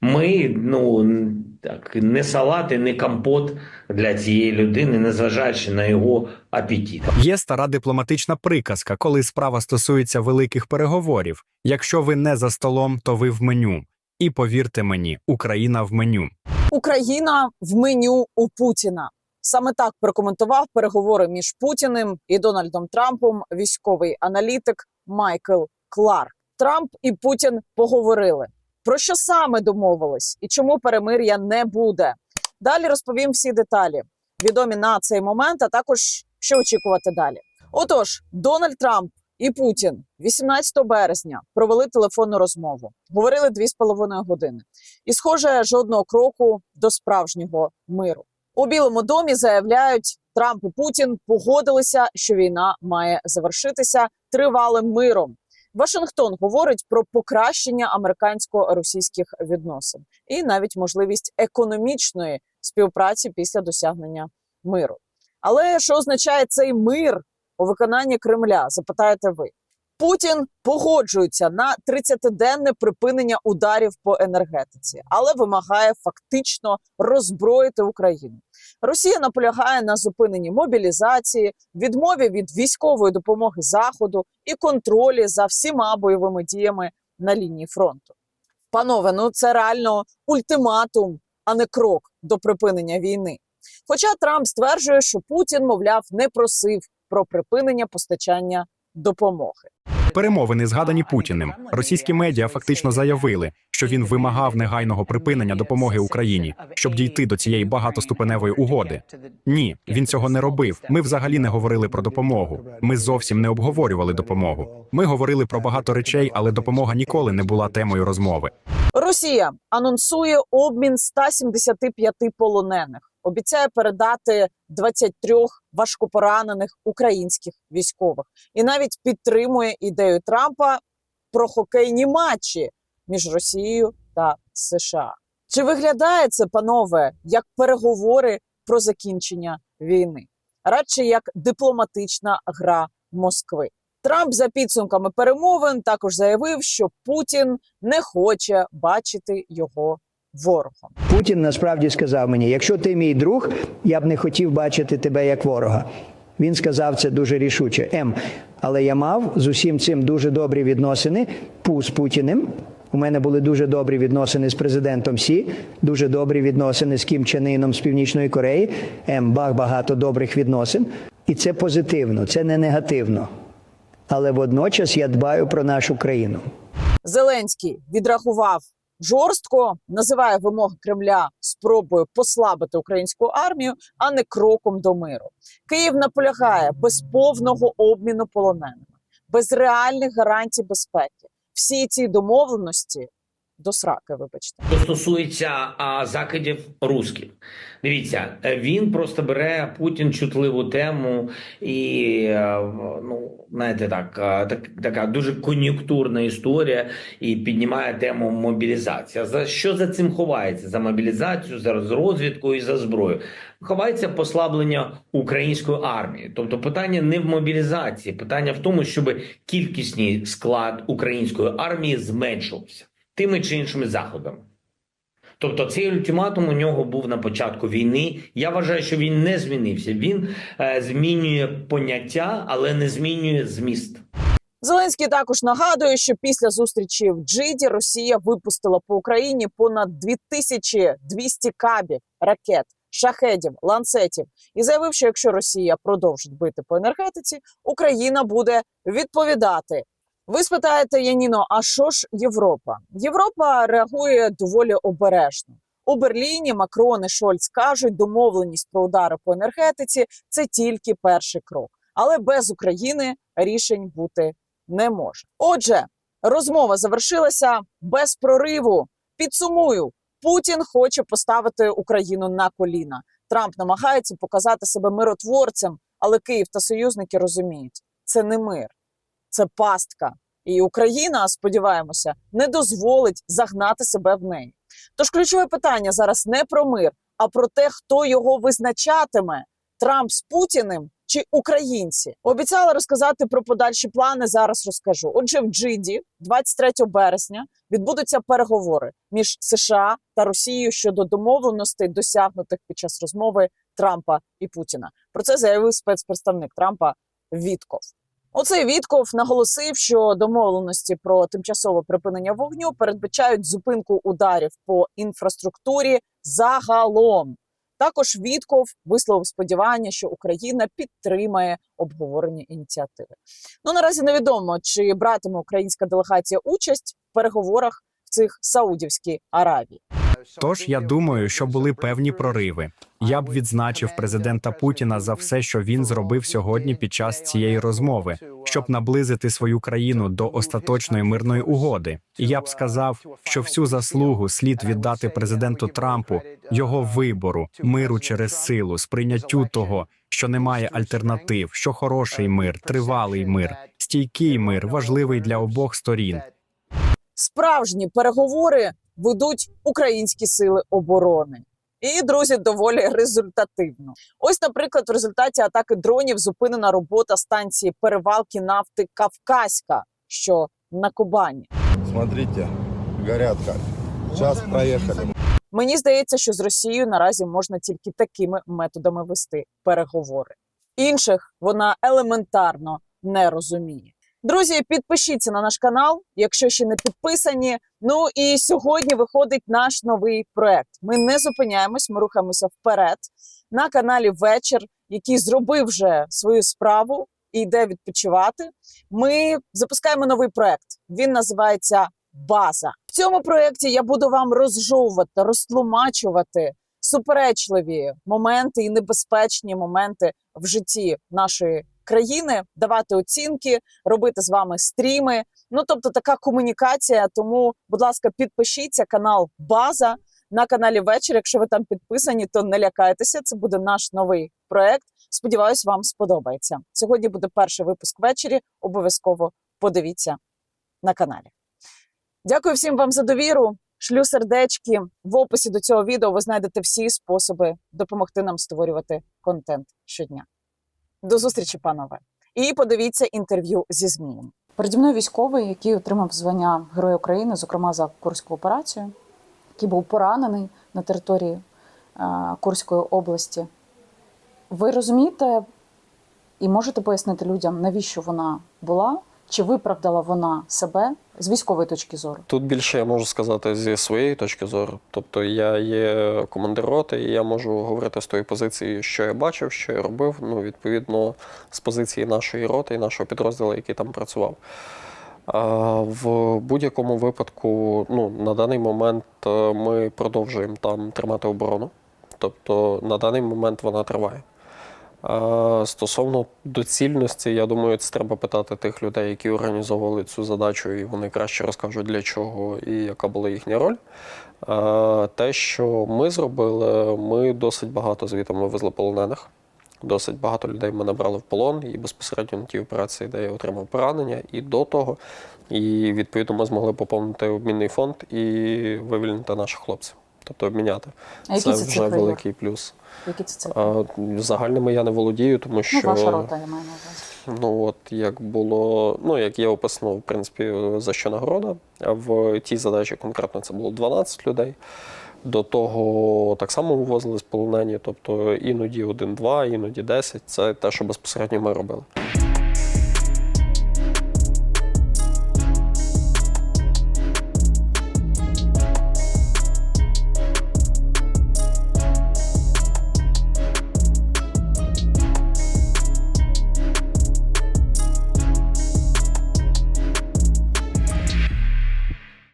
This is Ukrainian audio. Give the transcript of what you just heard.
Ми ну так не салат і не компот для цієї людини, незважаючи на його апетит. Є стара дипломатична приказка, коли справа стосується великих переговорів. Якщо ви не за столом, то ви в меню. І повірте мені, Україна в меню. Україна в меню у Путіна. Саме так прокоментував переговори між Путіним і Дональдом Трампом військовий аналітик Майкл Кларк. Трамп і Путін поговорили. Про що саме домовились і чому перемир'я не буде? Далі розповім всі деталі, відомі на цей момент, а також що очікувати далі. Отож, Дональд Трамп і Путін 18 березня провели телефонну розмову. Говорили дві з половиною години. І, схоже, жодного кроку до справжнього миру. У Білому домі заявляють, Трамп і Путін погодилися, що війна має завершитися тривалим миром. Вашингтон говорить про покращення американсько-російських відносин і навіть можливість економічної співпраці після досягнення миру. Але що означає цей мир у виконанні Кремля? Запитаєте ви. Путін погоджується на 30-денне припинення ударів по енергетиці, але вимагає фактично роззброїти Україну. Росія наполягає на зупиненні мобілізації, відмові від військової допомоги заходу і контролі за всіма бойовими діями на лінії фронту. Панове, ну це реально ультиматум, а не крок до припинення війни. Хоча Трамп стверджує, що Путін, мовляв, не просив про припинення постачання допомоги. Перемовини згадані Путіним. Російські медіа фактично заявили, що він вимагав негайного припинення допомоги Україні, щоб дійти до цієї багатоступеневої угоди. Ні, він цього не робив. Ми взагалі не говорили про допомогу. Ми зовсім не обговорювали допомогу. Ми говорили про багато речей, але допомога ніколи не була темою розмови. Росія анонсує обмін 175 полонених. Обіцяє передати 23 важкопоранених українських військових і навіть підтримує ідею Трампа про хокейні матчі між Росією та США. Чи виглядає це, панове, як переговори про закінчення війни? Радше як дипломатична гра Москви. Трамп за підсумками перемовин також заявив, що Путін не хоче бачити його ворогом. Путін насправді сказав мені: якщо ти мій друг, я б не хотів бачити тебе як ворога. Він сказав це дуже рішуче. М. Але я мав з усім цим дуже добрі відносини Пу з Путіним. У мене були дуже добрі відносини з президентом Сі, дуже добрі відносини з Кім Чен Іном з Північної Кореї. М. Баг багато добрих відносин. І це позитивно, це не негативно. Але водночас я дбаю про нашу країну. Зеленський відрахував жорстко, називає вимоги Кремля спробою послабити українську армію, а не кроком до миру. Київ наполягає без повного обміну полоненими, без реальних гарантій безпеки. Всі ці домовленості до сраки, вибачте. Що стосується а, закидів русських, дивіться, е, він просто бере Путін чутливу тему і е, ну знаєте, так, е, так така дуже кон'юнктурна історія і піднімає тему мобілізація. За що за цим ховається? За мобілізацію, за розвідку і за зброю. Ховається послаблення української армії. Тобто питання не в мобілізації, питання в тому, щоб кількісний склад української армії зменшувався тими чи іншими заходами. Тобто цей ультиматум у нього був на початку війни. Я вважаю, що він не змінився. Він е, змінює поняття, але не змінює зміст. Зеленський також нагадує, що після зустрічі в Джиді Росія випустила по Україні понад 2200 кабів, ракет, шахедів, ланцетів і заявив, що якщо Росія продовжить бити по енергетиці, Україна буде відповідати. Ви спитаєте, Яніно, а що ж Європа? Європа реагує доволі обережно. У Берліні Макрон і Шольц кажуть, домовленість про удари по енергетиці це тільки перший крок, але без України рішень бути не може. Отже, розмова завершилася без прориву. Підсумую, Путін хоче поставити Україну на коліна. Трамп намагається показати себе миротворцем, але Київ та союзники розуміють, це не мир, це пастка. І Україна, сподіваємося, не дозволить загнати себе в неї. Тож ключове питання зараз не про мир, а про те, хто його визначатиме: Трамп з Путіним чи українці? Обіцяла розказати про подальші плани. Зараз розкажу. Отже, в Джиді, 23 березня, відбудуться переговори між США та Росією щодо домовленостей, досягнутих під час розмови Трампа і Путіна. Про це заявив спецпредставник Трампа Вітков. Оцей Вітков наголосив, що домовленості про тимчасове припинення вогню передбачають зупинку ударів по інфраструктурі загалом. Також Вітков висловив сподівання, що Україна підтримає обговорені ініціативи. Ну наразі невідомо, чи братиме українська делегація участь в переговорах в цих Саудівській Аравії. Тож я думаю, що були певні прориви. Я б відзначив президента Путіна за все, що він зробив сьогодні під час цієї розмови, щоб наблизити свою країну до остаточної мирної угоди. І я б сказав, що всю заслугу слід віддати президенту Трампу, його вибору, миру через силу, сприйняттю того, що немає альтернатив, що хороший мир, тривалий мир, стійкий мир, важливий для обох сторін. Справжні переговори ведуть українські сили оборони. І друзі, доволі результативно. Ось, наприклад, в результаті атаки дронів зупинена робота станції перевалки нафти Кавказька, що на Кубані. Смотрите, горят как. Сейчас проехали. Мені здається, що з Росією наразі можна тільки такими методами вести переговори. Інших вона елементарно не розуміє. Друзі, підпишіться на наш канал, якщо ще не підписані. Ну і сьогодні виходить наш новий проект. Ми не зупиняємось, ми рухаємося вперед на каналі Вечір, який зробив вже свою справу і йде відпочивати. Ми запускаємо новий проект. Він називається База. В цьому проєкті я буду вам розжовувати, розтлумачувати суперечливі моменти і небезпечні моменти в житті нашої країни, давати оцінки, робити з вами стріми. Ну тобто така комунікація. Тому, будь ласка, підпишіться канал База на каналі Вечір. Якщо ви там підписані, то не лякайтеся. Це буде наш новий проект. Сподіваюсь, вам сподобається. Сьогодні буде перший випуск ввечері. Обов'язково подивіться на каналі. Дякую всім вам за довіру. Шлю сердечки. В описі до цього відео ви знайдете всі способи допомогти нам створювати контент щодня. До зустрічі, панове. І подивіться інтерв'ю зі змієм. Переді мною військовий, який отримав звання Героя України, зокрема за Курську операцію, який був поранений на території е, Курської області. Ви розумієте і можете пояснити людям, навіщо вона була, чи виправдала вона себе з військової точки зору? Тут більше я можу сказати зі своєї точки зору. Тобто я є командир роти, і я можу говорити з тої позиції, що я бачив, що я робив. Ну, відповідно, з позиції нашої роти і нашого підрозділу, який там працював. В будь-якому випадку, ну, на даний момент е, ми продовжуємо там тримати оборону. Тобто на даний момент вона триває. Стосовно доцільності, я думаю, це треба питати тих людей, які організовували цю задачу, і вони краще розкажуть для чого і яка була їхня роль. Те, що ми зробили, ми досить багато звітом вивезли полонених. Досить багато людей ми набрали в полон і безпосередньо на тій операції, де я отримав поранення, і до того. І відповідно ми змогли поповнити обмінний фонд і вивільнити наших хлопців, тобто обміняти. А які це це вже цифри? Великий плюс. Які це цифри? А, загальними я не володію, тому що Ну, ваша рота, я маю на увазі. ну от як було, ну як є описано, в принципі, за що нагорода. А в тій задачі конкретно це було 12 людей. До того так само вивозили з полонені, тобто іноді один-два, іноді 10. Це те, що безпосередньо ми робили.